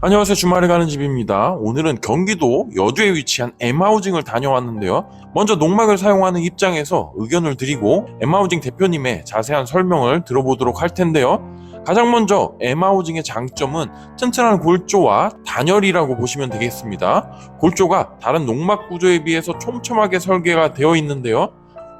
안녕하세요. 주말에 가는 집입니다. 오늘은 경기도 여주에 위치한 M하우징을 다녀왔는데요. 먼저 농막을 사용하는 입장에서 의견을 드리고 M하우징 대표님의 자세한 설명을 들어보도록 할 텐데요. 가장 먼저 M하우징의 장점은 튼튼한 골조와 단열이라고 보시면 되겠습니다. 골조가 다른 농막 구조에 비해서 촘촘하게 설계가 되어 있는데요.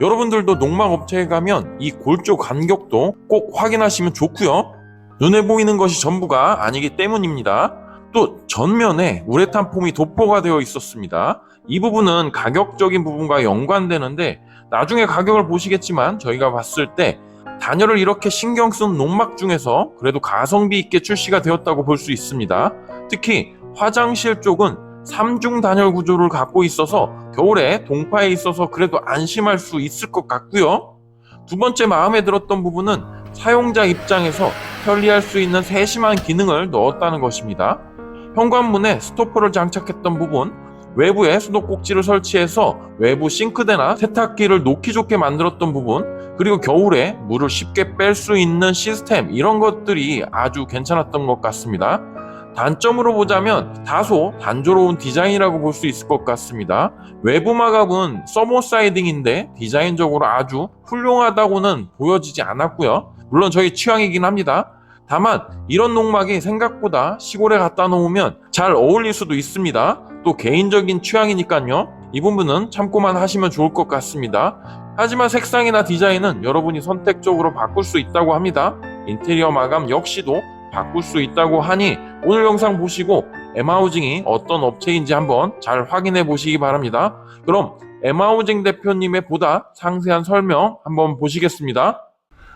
여러분들도 농막 업체에 가면 이 골조 간격도 꼭 확인하시면 좋고요. 눈에 보이는 것이 전부가 아니기 때문입니다. 또 전면에 우레탄 폼이 도포가 되어 있었습니다. 이 부분은 가격적인 부분과 연관되는데 나중에 가격을 보시겠지만 저희가 봤을 때 단열을 이렇게 신경 쓴 농막 중에서 그래도 가성비 있게 출시가 되었다고 볼 수 있습니다. 특히 화장실 쪽은 3중 단열 구조를 갖고 있어서 겨울에 동파에 있어서 그래도 안심할 수 있을 것 같고요. 두 번째 마음에 들었던 부분은 사용자 입장에서 편리할 수 있는 세심한 기능을 넣었다는 것입니다. 현관문에 스토퍼를 장착했던 부분, 외부에 수도꼭지를 설치해서 외부 싱크대나 세탁기를 놓기 좋게 만들었던 부분, 그리고 겨울에 물을 쉽게 뺄 수 있는 시스템, 이런 것들이 아주 괜찮았던 것 같습니다. 단점으로 보자면 다소 단조로운 디자인이라고 볼 수 있을 것 같습니다. 외부 마감은 서머 사이딩인데 디자인적으로 아주 훌륭하다고는 보여지지 않았고요. 물론 저희 취향이긴 합니다. 다만 이런 농막이 생각보다 시골에 갖다 놓으면 잘 어울릴 수도 있습니다. 또 개인적인 취향이니까요. 이 부분은 참고만 하시면 좋을 것 같습니다. 하지만 색상이나 디자인은 여러분이 선택적으로 바꿀 수 있다고 합니다. 인테리어 마감 역시도 바꿀 수 있다고 하니 오늘 영상 보시고 M하우징이 어떤 업체인지 한번 잘 확인해 보시기 바랍니다. 그럼 M하우징 대표님의 보다 상세한 설명 한번 보시겠습니다.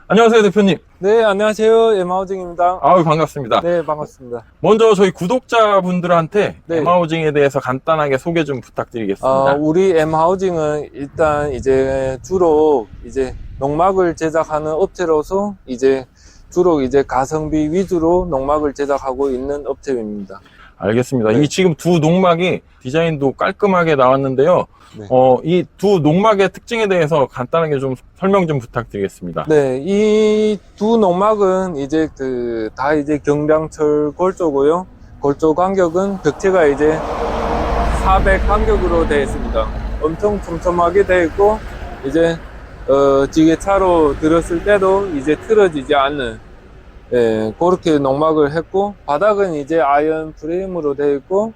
안녕하세요 대표님. 네, 안녕하세요. 엠하우징입니다. 아유 반갑습니다. 네, 반갑습니다. 먼저 저희 구독자분들한테 네. M하우징에 대해서 간단하게 소개 좀 부탁드리겠습니다. 아, 우리 엠하우징은 일단 이제 주로 이제 농막을 제작하는 업체로서 이제 주로 이제 가성비 위주로 농막을 제작하고 있는 업체입니다. 알겠습니다. 네. 이 지금 두 농막이 디자인도 깔끔하게 나왔는데요. 네. 어, 이 두 농막의 특징에 대해서 간단하게 좀 설명 좀 부탁드리겠습니다. 네, 이 두 농막은 이제 그 다 이제 경량철 골조고요. 골조 간격은 벽체가 이제 400 간격으로 되어 있습니다. 엄청 촘촘하게 되어 있고 이제 어, 지게차로 들었을 때도 이제 틀어지지 않는 예, 그렇게 농막을 했고 바닥은 이제 아이언 프레임으로 되어 있고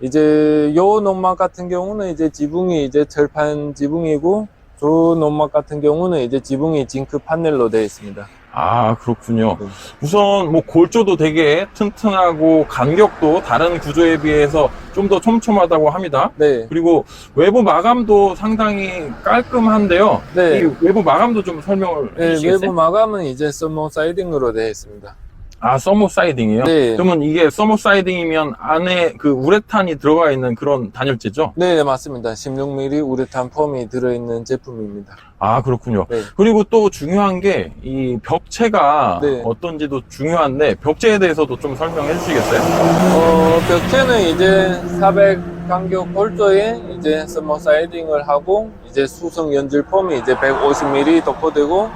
이제 요 농막 같은 경우는 이제 지붕이 이제 철판 지붕이고 저 농막 같은 경우는 이제 지붕이 징크 판넬로 되어 있습니다. 아, 그렇군요. 네. 우선 뭐 골조도 되게 튼튼하고 간격도 다른 구조에 비해서 좀 더 촘촘하다고 합니다. 네, 그리고 외부 마감도 상당히 깔끔한데요. 네. 이 외부 마감도 좀 설명을 네, 해주시겠어요? 외부 마감은 이제 썸머 사이딩으로 되어 있습니다. 아, 서머 사이딩이요? 네. 그러면 이게 서머 사이딩이면 안에 그 우레탄이 들어가 있는 그런 단열재죠? 네, 맞습니다. 16mm 우레탄 폼이 들어있는 제품입니다. 아, 그렇군요. 네. 그리고 또 중요한 게 이 벽체가 네. 어떤지도 중요한데 벽체에 대해서도 좀 설명해 주시겠어요? 어, 벽체는 이제 400 간격 골조에 이제 서머 사이딩을 하고 이제 수성 연질 폼이 이제 150mm 덮어되고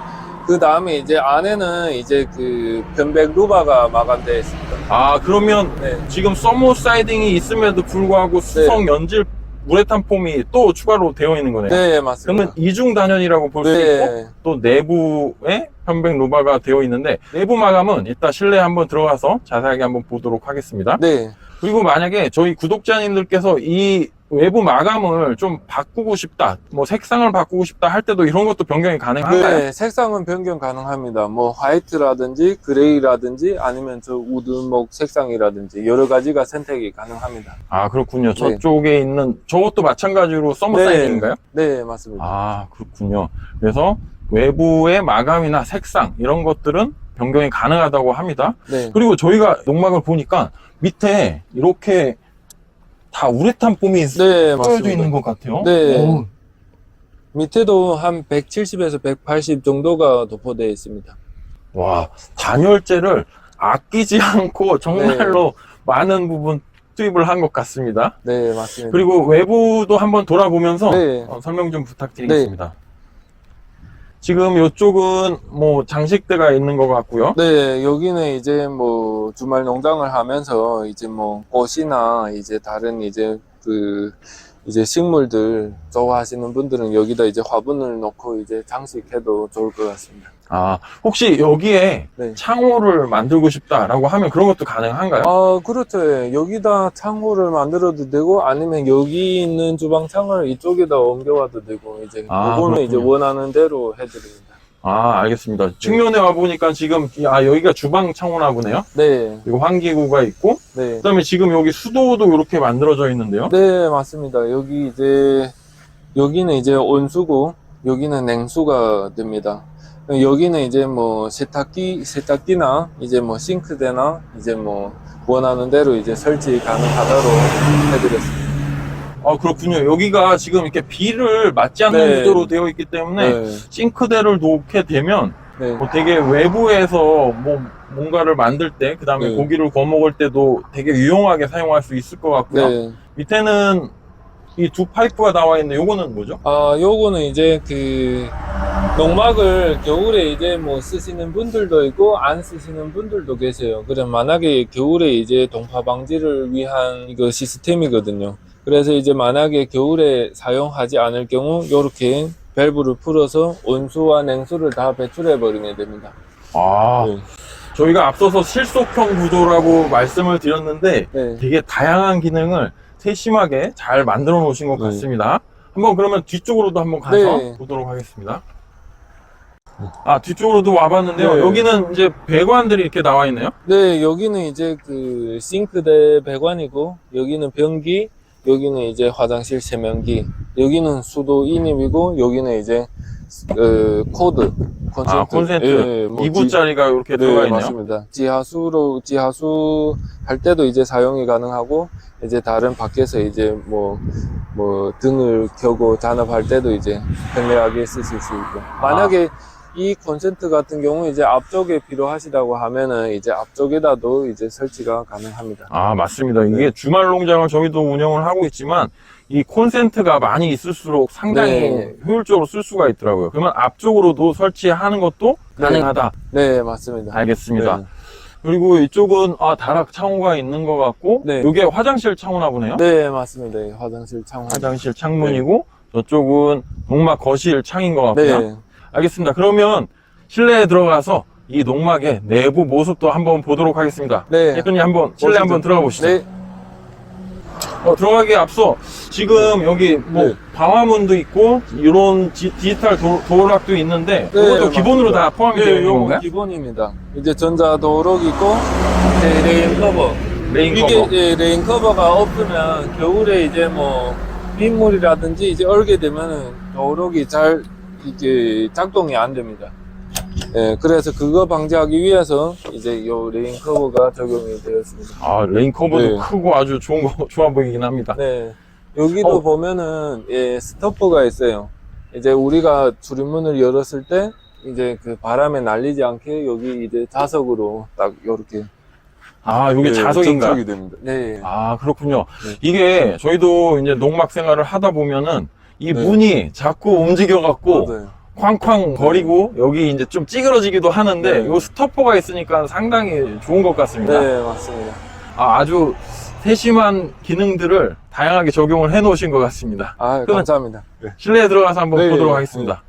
그 다음에 이제 안에는 이제 그 변백 루바가 마감되어 있습니다. 아, 그러면 네. 지금 서머 사이딩이 있음에도 불구하고 수성 연질 우레탄 폼이 또 추가로 되어 있는 거네요. 네, 맞습니다. 그러면 이중 단열이라고 볼 수 있고 네. 또 내부에 편백 로바가 되어 있는데 내부 마감은 이따 실내에 한번 들어가서 자세하게 한번 보도록 하겠습니다. 네. 그리고 만약에 저희 구독자님들께서 이 외부 마감을 좀 바꾸고 싶다, 뭐 색상을 바꾸고 싶다 할 때도 이런 것도 변경이 가능한가요? 네, 색상은 변경 가능합니다. 뭐 화이트라든지 그레이라든지 아니면 저 우드목 색상이라든지 여러 가지가 선택이 가능합니다. 아 그렇군요. 네. 저쪽에 있는 저것도 마찬가지로 서머 네. 네, 맞습니다. 아 그렇군요. 그래서 외부의 마감이나 색상 이런 것들은 변경이 가능하다고 합니다. 네. 그리고 저희가 농막을 보니까 밑에 이렇게 다 우레탄 폼이 네, 맞습니다. 있는 것 같아요. 네. 오, 밑에도 한 170에서 180 정도가 도포되어 있습니다. 와 단열재를 아끼지 않고 정말로 많은 부분 투입을 한 것 같습니다. 네, 맞습니다. 그리고 외부도 한번 돌아보면서 네. 어, 설명 좀 부탁드리겠습니다. 지금 이쪽은 뭐 장식대가 있는 것 같고요. 네, 여기는 이제 뭐 주말 농장을 하면서 이제 뭐 꽃이나 이제 다른 이제 그 이제 식물들 좋아하시는 분들은 여기다 이제 화분을 놓고 이제 장식해도 좋을 것 같습니다. 아, 혹시 여기에 네. 창호를 만들고 싶다라고 하면 그런 것도 가능한가요? 아, 그렇죠. 예. 여기다 창호를 만들어도 되고 아니면 여기 있는 주방 창을 이쪽에다 옮겨와도 되고 이제 아, 그거는 이제. 원하는 대로 해드립니다. 아, 알겠습니다. 측면에 와 보니까 지금 아 여기가 주방 창호나 보네요. 네, 그리고 환기구가 있고 네. 그 다음에 지금 여기 수도도 이렇게 만들어져 있는데요. 네, 맞습니다. 여기 이제, 여기는 이제 온수고, 여기는 냉수가 됩니다. 여기는 이제 뭐 세탁기, 세탁기나, 이제 뭐 싱크대나, 이제 뭐 원하는 대로 이제 설치 가능하다로 해드렸습니다. 아 그렇군요. 여기가 지금 이렇게 비를 맞지 않는 네. 구조로 되어 있기 때문에 네, 싱크대를 놓게 되면 네, 뭐 되게 외부에서 뭐 뭔가를 만들 때 그다음에 네. 고기를 구워 먹을 때도 되게 유용하게 사용할 수 있을 것 같고요. 네. 밑에는 이 두 파이프가 나와 있는데 요거는 뭐죠? 아, 요거는 이제 그, 농막을 겨울에 이제 뭐 쓰시는 분들도 있고 안 쓰시는 분들도 계세요. 그래 만약에 겨울에 이제 동파 방지를 위한 이거 시스템이거든요. 그래서 이제 만약에 겨울에 사용하지 않을 경우 요렇게 밸브를 풀어서 온수와 냉수를 다 배출해 버리게 됩니다. 아 네. 저희가 앞서서 실속형 구조라고 말씀을 드렸는데 네. 되게 다양한 기능을 세심하게 잘 만들어 놓으신 것 네. 같습니다. 한번 그러면 뒤쪽으로도 한번 가서 네. 보도록 하겠습니다. 아 뒤쪽으로도 와봤는데요. 네. 여기는 이제 배관들이 이렇게 나와 있네요. 네, 여기는 이제 그 싱크대 배관이고 여기는 변기, 여기는 이제 화장실 세면기, 여기는 수도 인입이고 여기는 이제 그 코드 콘센트, 아 콘센트 예, 뭐 2구짜리가 이렇게 지- 들어가 네, 있네요. 맞습니다. 지하수로 지하수 할 때도 이제 사용이 가능하고 이제 다른 밖에서 이제 뭐뭐 등을 켜고 잔업할 때도 이제 편리하게 쓰실 수 있고 만약에 이 콘센트 같은 경우 이제 앞쪽에 필요하시다고 하면은 이제 앞쪽에다도 이제 설치가 가능합니다. 아 맞습니다. 이게 네. 주말 농장을 저희도 운영을 하고 있지만 이 콘센트가 많이 있을수록 상당히 네. 효율적으로 쓸 수가 있더라고요. 그러면 앞쪽으로도 설치하는 것도 네. 가능하다. 네, 맞습니다. 알겠습니다. 네. 그리고 이쪽은 아 다락 창호가 있는 것 같고 네. 이게 화장실 창호나 보네요. 네, 맞습니다. 예, 화장실 창호. 화장실 창문이고 저쪽은 농막 거실 창인 것 같고요. 네. 알겠습니다. 그러면 실내에 들어가서 이 농막의 내부 모습도 한번 보도록 하겠습니다. 네. 대표님 한번 실내 보시죠. 한번 들어가 보시죠. 네. 어, 들어가기에 앞서 지금 여기 뭐 네. 방화문도 있고 이런 디, 지털 도, 도락도 있는데 네, 이것도 기본으로 맞습니다. 다 포함이 되어 네, 있는 건가요? 기본입니다. 이제 전자 도록 있고 이제 레인 커버. 레인 이게 커버. 이제 레인 커버가 없으면 겨울에 이제 뭐 빗물이라든지 이제 얼게 되면은 도록이 잘 이게 작동이 안 됩니다. 예, 그래서 그거 방지하기 위해서 이제 요 레인 커버가 적용이 되었습니다. 아 레인 커버도 네. 크고 아주 좋은 거 좋아 보이긴 합니다. 네. 여기도 어. 보면은 예, 스토퍼가 있어요. 이제 우리가 출입문을 열었을 때 이제 그 바람에 날리지 않게 여기 이제 자석으로 딱 요렇게 아 이게 네, 자석인가요? 접촉이 됩니다. 네. 아 그렇군요. 네. 이게 저희도 이제 농막 생활을 하다 보면은 이 네. 문이 자꾸 움직여 갖고 맞아요. 쾅쾅 거리고 여기 이제 좀 찌그러지기도 하는데 네. 이 스토퍼가 있으니까 상당히 좋은 것 같습니다. 네, 맞습니다. 아, 아주 세심한 기능들을 다양하게 적용을 해 놓으신 것 같습니다. 아, 감사합니다. 실내에 들어가서 한번 네, 보도록 네. 하겠습니다.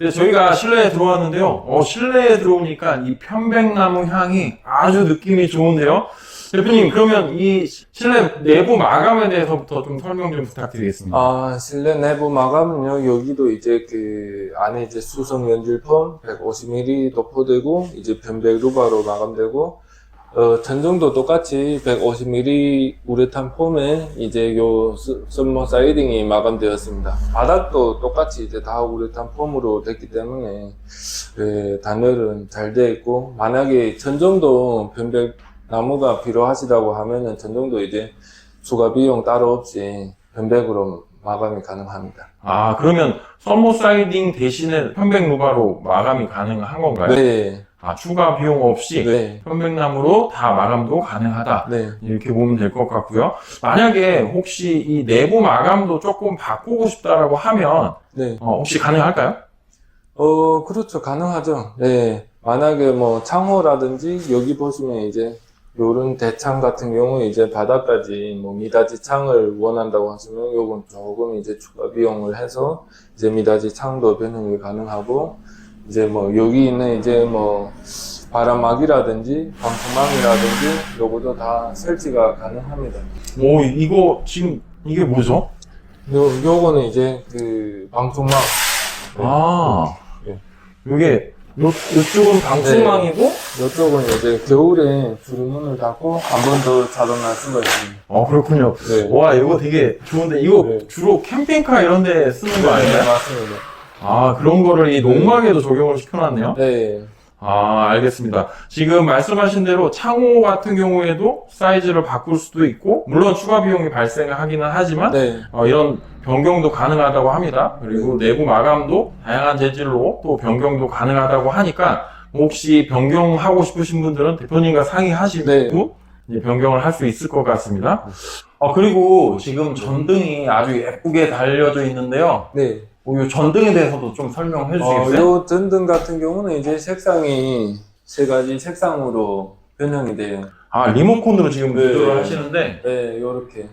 네, 저희가 실내에 들어왔는데요. 어, 실내에 들어오니까 이 편백나무 향이 아주 느낌이 좋은데요. 대표님, 그러면 이 실내 내부 마감에 대해서부터 좀 설명 좀 부탁드리겠습니다. 아, 실내 내부 마감은요, 여기도 이제 그 안에 이제 수성 연질폼 150mm 도포되고, 이제 변백 루바로 마감되고, 어, 전정도 똑같이 150mm 우레탄 폼에 이제 요 스- 썸머 사이딩이 마감되었습니다. 바닥도 똑같이 이제 다 우레탄 폼으로 됐기 때문에, 예, 단열은 잘 되어 있고, 만약에 전정도 변백 나무가 필요하시다고 하면은 전정도 이제 추가 비용 따로 없이 변백으로 마감이 가능합니다. 아, 그러면 썸머 사이딩 대신에 편백 루바로 마감이 가능한 건가요? 네, 아, 추가 비용 없이 네, 편백나무로 다 마감도 가능하다. 네. 이렇게 보면 될 것 같고요. 만약에 혹시 이 내부 마감도 조금 바꾸고 싶다라고 하면 네. 어, 혹시 가능할까요? 어, 그렇죠. 가능하죠. 네. 만약에 뭐 창호라든지 여기 보시면 이제 요런 대창 같은 경우 이제 바닥까지 뭐 미닫이 창을 원한다고 하시면 요건 조금 이제 추가 비용을 해서 이제 미닫이 창도 변형이 가능하고 이제 뭐 여기 있는 이제 뭐 바람막이라든지 방풍망이라든지 요것도 다 설치가 가능합니다. 오, 이거 지금 이게 뭐죠? 요, 요거는 이제 그 방풍망. 아, 네. 이게 요, 이쪽은 방충망이고, 이쪽은 이제 겨울에 주문을 닫고 한 번 더 자동할 수가 있습니다. 어, 그렇군요. 네. 와, 이거 되게 좋은데, 이거 네. 주로 캠핑카 이런 데 쓰는 거 아니에요? 맞습니다. 아, 그런 거를 이 농막에도 적용을 시켜놨네요. 네. 아, 알겠습니다. 지금 말씀하신 대로 창호 같은 경우에도 사이즈를 바꿀 수도 있고, 물론 추가 비용이 발생하기는 하지만, 네. 어, 이런 변경도 가능하다고 합니다. 그리고 내부 마감도 다양한 재질로 또 변경도 가능하다고 하니까, 혹시 변경하고 싶으신 분들은 대표님과 상의하시고, 네. 이제 변경을 할 수 있을 것 같습니다. 어, 그리고 지금 전등이 아주 예쁘게 달려져 있는데요. 네. 어, 이 전등에 대해서도 좀 설명해 어, 주시겠어요? 요 전등 같은 경우는 이제 색상이 세 가지 색상으로 변형이 돼요. 아, 리모컨으로 지금 네. 조절을 하시는데, 네, 요렇게.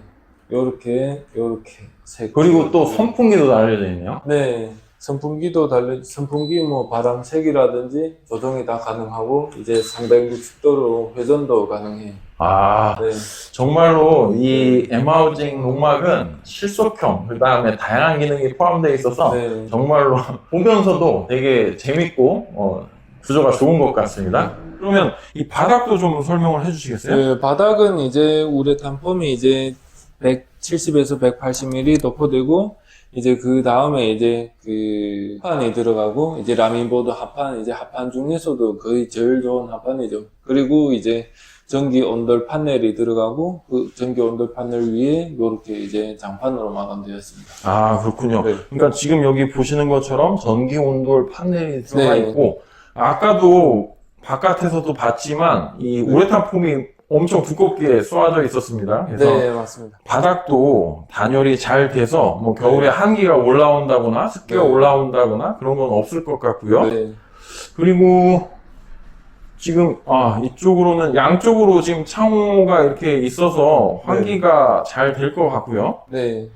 요렇게, 요렇게. 세 그리고 또 선풍기도 달려져 있네요. 네. 선풍기도 달려, 선풍기 뭐 바람 색이라든지 조정이 다 가능하고, 이제 360도로 회전도 가능해요. 아, 네. 정말로 이 엠하우징 농막은 실속형, 그 다음에 다양한 기능이 포함되어 있어서 네. 정말로 보면서도 되게 재밌고, 어, 구조가 좋은 것 같습니다. 그러면 이 바닥도 좀 설명을 해주시겠어요? 네, 바닥은 이제 우레탄 폼이 이제 170에서 180mm 도포되고 이제 그 다음에 이제 그 합판이 들어가고 이제 라민보드 합판 이제 합판 중에서도 거의 제일 좋은 합판이죠. 그리고 이제 전기 온돌 판넬이 들어가고 그 전기 온돌 판넬 위에 이렇게 이제 장판으로 마감되었습니다. 아, 그렇군요. 네. 그러니까 지금 여기 보시는 것처럼 전기 온돌 판넬이 들어가 네. 있고, 아까도 바깥에서도 봤지만 이 우레탄 폼이 엄청 두껍게 쏘아져 있었습니다. 그래서 네, 맞습니다. 바닥도 단열이 잘 돼서 뭐 겨울에 한기가 올라온다거나 습기가 네. 올라온다거나 그런 건 없을 것 같고요. 네. 그리고 지금 아 이쪽으로는 양쪽으로 지금 창호가 이렇게 있어서 환기가 잘 될 것 같고요. 네.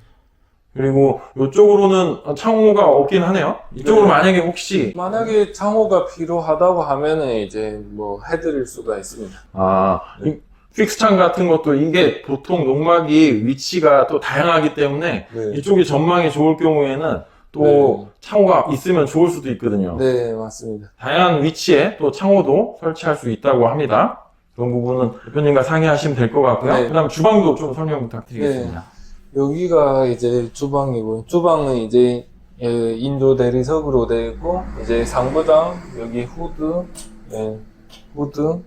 그리고 이쪽으로는 창호가 없긴 하네요. 이쪽으로 네. 만약에 혹시 만약에 창호가 필요하다고 하면은 이제 뭐 해드릴 수가 있습니다. 아, 이 픽스창 같은 것도 이게 보통 농막이 위치가 또 다양하기 때문에 네. 이쪽이 전망이 좋을 경우에는 또 네. 창호가 있으면 좋을 수도 있거든요. 네, 맞습니다. 다양한 위치에 또 창호도 설치할 수 있다고 합니다. 그런 부분은 대표님과 상의하시면 될 것 같고요. 네. 그 다음 주방도 좀 설명 부탁드리겠습니다. 여기가 이제 주방이고요. 주방은 이제 예, 인도 대리석으로 되어 있고 이제 상부장 여기 후드, 예, 후드,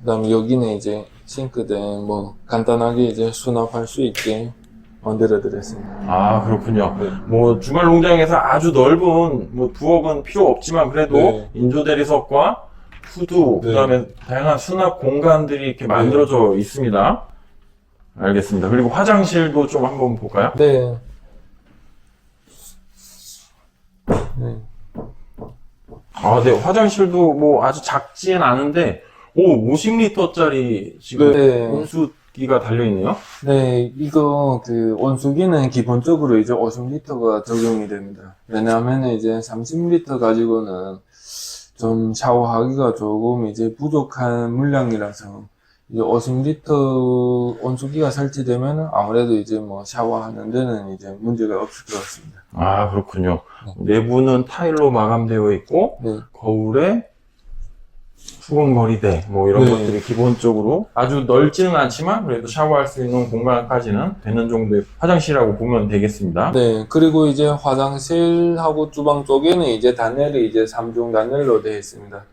그다음 여기는 이제 싱크대 뭐 간단하게 이제 수납할 수 있게 만들어 드렸습니다. 아, 그렇군요. 네. 뭐 주말 농장에서 아주 넓은 뭐 부엌은 필요 없지만 그래도 네. 인조 대리석과 후드 네. 그다음에 다양한 수납 공간들이 이렇게 만들어져 있습니다. 알겠습니다. 그리고 화장실도 좀 한번 볼까요? 네. 네. 아, 네. 화장실도 뭐 아주 작지는 않은데 오, 50리터짜리 지금 네. 온수기가 달려 있네요. 네, 이거 그 온수기는 기본적으로 이제 50리터가 적용이 됩니다. 왜냐하면 이제 30리터 가지고는 좀 샤워하기가 조금 이제 부족한 물량이라서 이제 50리터 온수기가 설치되면 아무래도 이제 뭐 샤워하는 데는 이제 문제가 없을 것 같습니다. 아, 그렇군요. 내부는 타일로 마감되어 있고 네, 거울에 수건거리대 뭐 이런 네. 것들이 기본적으로 아주 넓지는 않지만 그래도 샤워할 수 있는 공간까지는 되는 정도의 화장실이라고 보면 되겠습니다. 네, 그리고 이제 화장실하고 주방 쪽에는 이제 단열이 이제 3중 단열로 되어 있습니다.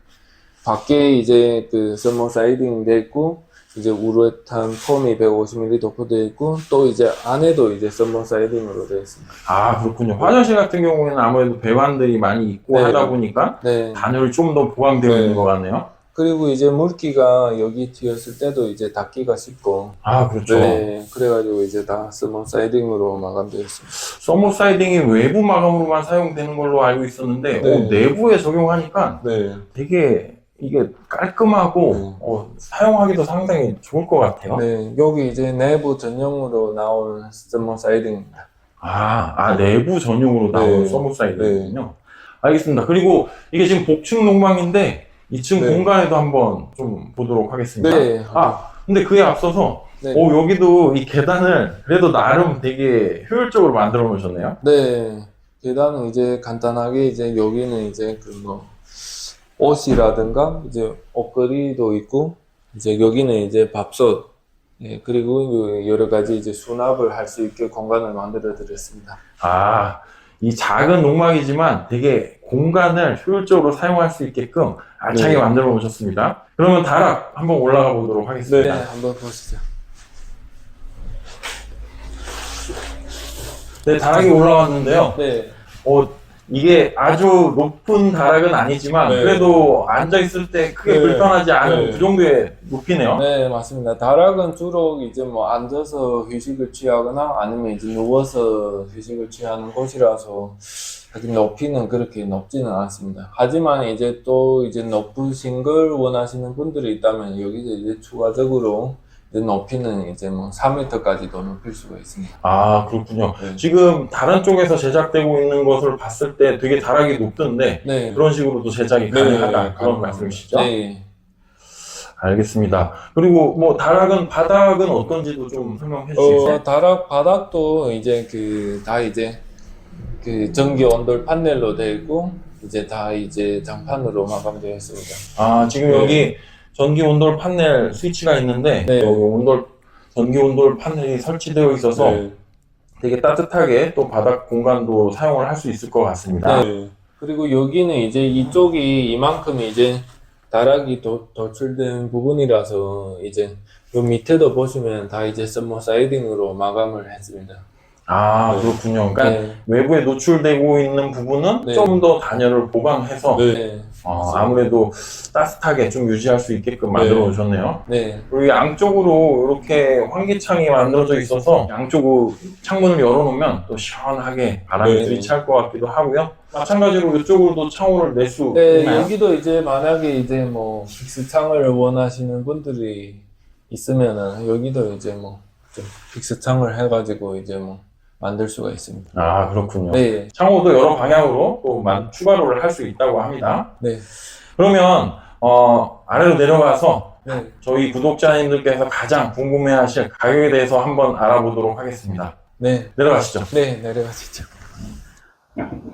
밖에 이제 그 서머 사이딩 되어 있고, 이제 우레탄 폼이 150mm 도포되어 있고, 또 이제 안에도 이제 서머 사이딩으로 되어 있습니다. 아 그렇군요. 화장실 같은 경우에는 아무래도 배관들이 많이 있고 네. 하다 보니까 네, 단열이 좀 더 보강되어 네. 있는 것 같네요. 그리고 이제 물기가 여기 튀었을 때도 이제 닦기가 쉽고. 아, 그렇죠. 네. 그래가지고 이제 다 스몰 사이딩으로 마감되어 있습니다. 서머 사이딩이 외부 마감으로만 사용되는 걸로 알고 있었는데 네. 어, 내부에 적용하니까 네. 되게 이게 깔끔하고 네. 어, 사용하기도 상당히 좋을 것 같아요. 네. 여기 이제 내부 전용으로 나온 스몰 사이딩입니다. 아, 아 내부 전용으로 나온 네. 서머 사이딩이군요. 알겠습니다. 그리고 이게 지금 복층 농방인데 2층 네. 공간에도 한번 좀 보도록 하겠습니다. 네. 아, 근데 그에 앞서서 네. 오, 여기도 이 계단을 그래도 나름 되게 효율적으로 만들어 놓으셨네요. 네. 계단은 이제 간단하게 이제 여기는 이제 그뭐 옷이라든가 이제 옷걸이도 있고 이제 여기는 이제 밥솥 예, 그리고 그 여러 가지 이제 수납을 할 수 있게 공간을 만들어 드렸습니다. 아, 이 작은 농막이지만 되게 공간을 효율적으로 사용할 수 있게끔 알차게 네. 만들어 놓으셨습니다. 그러면 다락 한번 올라가 보도록 네, 하겠습니다. 한번 보시죠. 네, 다락이 올라왔는데요. 네. 어, 이게 아주 높은 다락은 아니지만 네. 그래도 앉아 있을 때 크게 네. 불편하지 않은 네. 그 정도의 높이네요. 네, 맞습니다. 다락은 주로 이제 뭐 앉아서 휴식을 취하거나 아니면 이제 누워서 휴식을 취하는 곳이라서 하긴 높이는 그렇게 높지는 않습니다. 하지만 이제 또 이제 높으신 걸 원하시는 분들이 있다면 여기서 이제 추가적으로 높이는 이제 뭐 4m까지도 높일 수가 있습니다. 아, 그렇군요. 네. 지금 다른 쪽에서 제작되고 있는 것을 봤을 때 되게 다락이 높던데 네. 그런 식으로도 제작이 가능하다 그런 말씀이시죠? 네. 알겠습니다. 그리고 뭐 다락은 바닥은 어떤지도 좀 설명해 주시겠어요? 어, 다락 바닥도 이제 그 다 이제 그 전기 온돌 판넬로 되어 있고 이제 다 이제 장판으로 마감되어 있습니다. 아 지금 네. 여기 전기 온돌 판넬 스위치가 있는데 네. 여기 온돌 전기 온돌 판넬이 설치되어 있어서 네. 되게 따뜻하게 또 바닥 공간도 사용을 할 수 있을 것 같습니다. 네. 그리고 여기는 이제 이쪽이 이만큼 이제 다락이 도, 도출된 부분이라서 이제 요 밑에도 보시면 다 이제 썸머 사이딩으로 마감을 했습니다. 아 네. 그렇군요. 그러니까 네. 외부에 노출되고 있는 부분은 네. 좀 더 단열을 보강해서 네. 어, 아무래도 따뜻하게 좀 유지할 수 있게끔 만들어 네. 놓으셨네요. 네. 그리고 양쪽으로 이렇게 환기창이 만들어져 있어서 양쪽 창문을 열어놓으면 또 시원하게 바람이 네. 스위치할 것 같기도 하고요. 마찬가지로 이쪽으로도 창호를 낼 수 네, 있나요? 여기도 이제 만약에 이제 뭐 픽스창을 원하시는 분들이 있으면은 여기도 이제 뭐좀 픽스창을 해가지고 이제 뭐 만들 수가 있습니다. 아 그렇군요. 네, 창호도 여러 방향으로 또 만- 추가로를 할 수 있다고 합니다. 네, 그러면 어, 아래로 내려가서 네, 저희 구독자님들께서 가장 궁금해하실 가격에 대해서 한번 알아보도록 하겠습니다. 네, 내려가시죠. 네, 내려가시죠.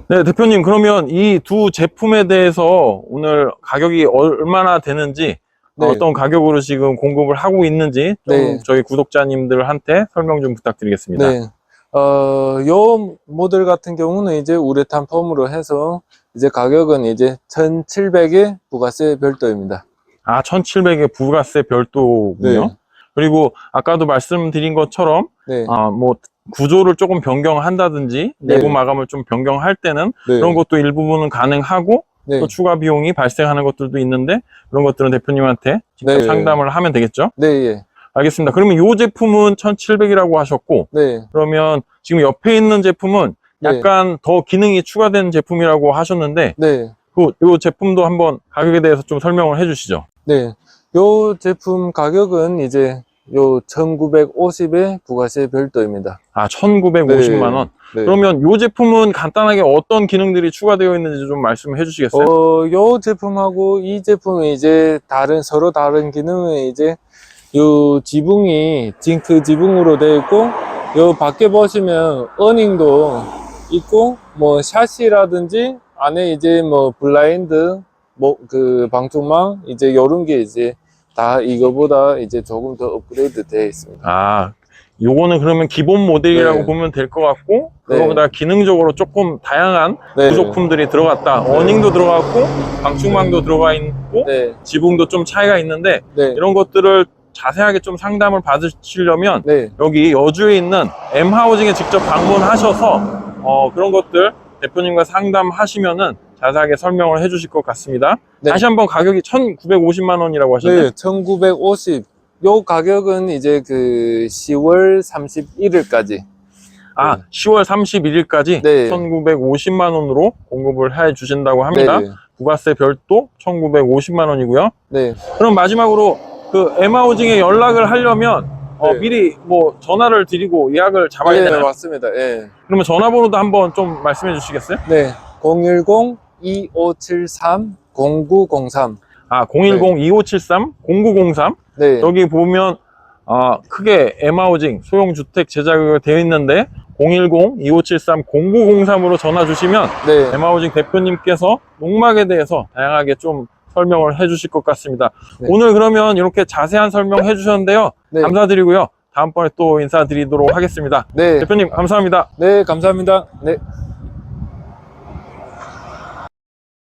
네, 대표님, 그러면 이 두 제품에 대해서 오늘 가격이 얼마나 되는지, 네. 어떤 가격으로 지금 공급을 하고 있는지, 좀 네. 저희 구독자님들한테 설명 좀 부탁드리겠습니다. 네, 어, 요 모델 같은 경우는 이제 우레탄 폼으로 해서 이제 가격은 이제 1,700에 부가세 별도입니다. 아, 1700에 부가세 별도군요. 네. 그리고 아까도 말씀드린 것처럼, 네, 아, 뭐, 구조를 조금 변경한다든지, 네. 내부 마감을 좀 변경할 때는 네, 그런 것도 일부분은 가능하고, 네, 또 추가 비용이 발생하는 것들도 있는데, 그런 것들은 대표님한테 직접 네. 상담을 하면 되겠죠? 네, 예, 알겠습니다. 그러면 이 제품은 1700이라고 하셨고, 네, 그러면 지금 옆에 있는 제품은 네. 약간 더 기능이 추가된 제품이라고 하셨는데, 네, 그, 요 제품도 한번 가격에 대해서 좀 설명을 해 주시죠. 네. 요 제품 가격은 이제 요 1950에 부가세 별도입니다. 아, 1950만 원. 네. 그러면 요 제품은 간단하게 어떤 기능들이 추가되어 있는지 좀 말씀해 주시겠어요? 어, 요 제품하고 이 제품이 이제 다른, 서로 다른 기능은 이제 요 지붕이 징크 지붕으로 되어 있고, 요 밖에 보시면 어닝도 있고, 뭐 샷이라든지 안에 이제 뭐 블라인드, 뭐 그 방충망, 이제 요런 게 이제 다 이거보다 이제 조금 더 업그레이드 되어 있습니다. 아, 요거는 그러면 기본 모델이라고 네. 보면 될 것 같고, 네. 그거보다 기능적으로 조금 다양한 네. 부속품들이 들어갔다. 어닝도 들어갔고, 방충망도 들어가 있고, 네, 지붕도 좀 차이가 있는데, 네, 이런 것들을 자세하게 좀 상담을 받으시려면 네, 여기 여주에 있는 M하우징에 직접 방문하셔서 어, 그런 것들 대표님과 상담하시면은 자세하게 설명을 해주실 것 같습니다. 네. 다시 한번 가격이 1,950만 원이라고 하셨네요. 네, 1950. 요 가격은 이제 그 10월 31일까지. 아, 10월 31일까지 네. 1,950만 원으로 공급을 해 주신다고 합니다. 네. 부가세 별도 1,950만 원이고요. 네. 그럼 마지막으로 그 에마우징에 연락을 하려면 어, 네. 미리 뭐 전화를 드리고 예약을 잡아야 네, 되나요? 맞습니다. 예. 그러면 전화번호도 한번 좀 말씀해 주시겠어요? 네. 010-2573-0903. 아, 010-2573-0903 네. 여기 보면 아, 크게 에마우징 소형 주택 제작이 되어 있는데 010-2573-0903으로 전화 주시면 네. 에마우징 대표님께서 농막에 대해서 다양하게 좀 설명을 해 주실 것 같습니다. 네. 오늘 그러면 이렇게 자세한 설명 해 주셨는데요. 네. 감사드리고요. 다음번에 또 인사드리도록 하겠습니다. 네. 대표님 감사합니다. 네, 감사합니다. 네.